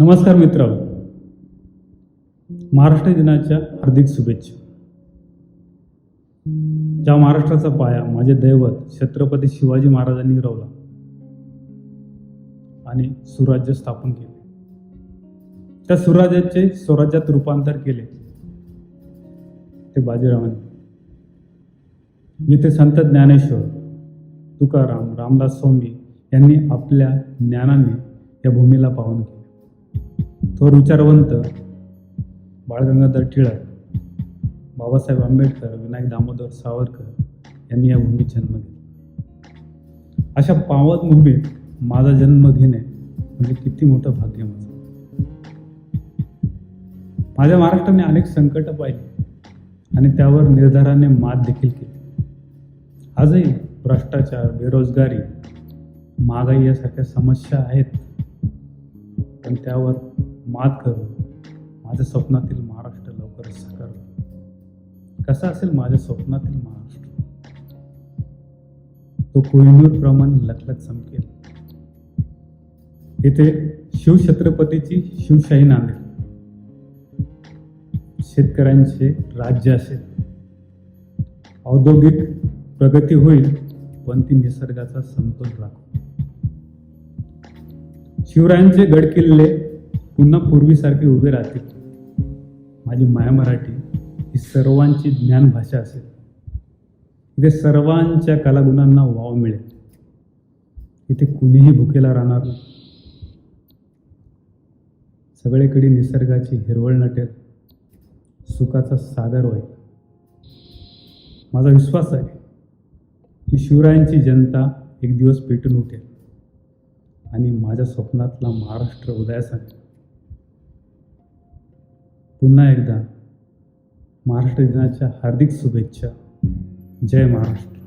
नमस्कार मित्र. महाराष्ट्र दिनाच्या हार्दिक शुभेच्छा. ज्या महाराष्ट्राचा पाया माझे दैवत छत्रपती शिवाजी महाराजांनी रवला आणि सुराज्य स्थापन केले. त्या सुराज्याचे स्वराज्यात रूपांतर केले. ते बाजीरावांनी. जिथे संत ज्ञानेश्वर तुकाराम रामदास स्वामी यांनी आपल्या ज्ञानाने या भूमीला पावन केले थोर विचारवंत बाळगंगाधर टिळक बाबासाहेब आंबेडकर विनायक दामोदर सावरकर यांनी या भूमीत जन्म घेतला. अशा पावन भूमीत माझा जन्म घेणे म्हणजे किती मोठं भाग्य माझं. माझ्या महाराष्ट्राने अनेक संकट पाहिली आणि त्यावर निर्धाराने मात देखील केली. आजही भ्रष्टाचार बेरोजगारी महागाई यासारख्या समस्या आहेत. आणि त्यावर मात करून माझ्या स्वप्नातील महाराष्ट्र लवकरच साकार कसा असेल माझ्या स्वप्नातील महाराष्ट्र? तो कोहिनूर प्रमाणे लखलख चमकेल. इथे शिवछत्रपतीची शिवशाही नांदेल शेतकऱ्यांचे राज्य असेल. औद्योगिक प्रगती होईल पण ती निसर्गाचा समतोल राखू. शिवरायांचे गडकिल्ले पुन्हा पूर्वीसारखे उभे राहतील. माझी माया मराठी ही सर्वांची ज्ञानभाषा असेल. इथे सर्वांच्या कलागुणांना वाव मिळेल. इथे कुणीही भुकेला राहणार नाही. सगळीकडे निसर्गाची हिरवळ नटेल. सुखाचा सागर होईल. माझा विश्वास आहे की शिवरायांची जनता एक दिवस पेटून उठेल. आणि माझ्या स्वप्नातला महाराष्ट्र उदयास आणेल पुन्हा एकदा महाराष्ट्र दिनाच्या हार्दिक शुभेच्छा. जय महाराष्ट्र.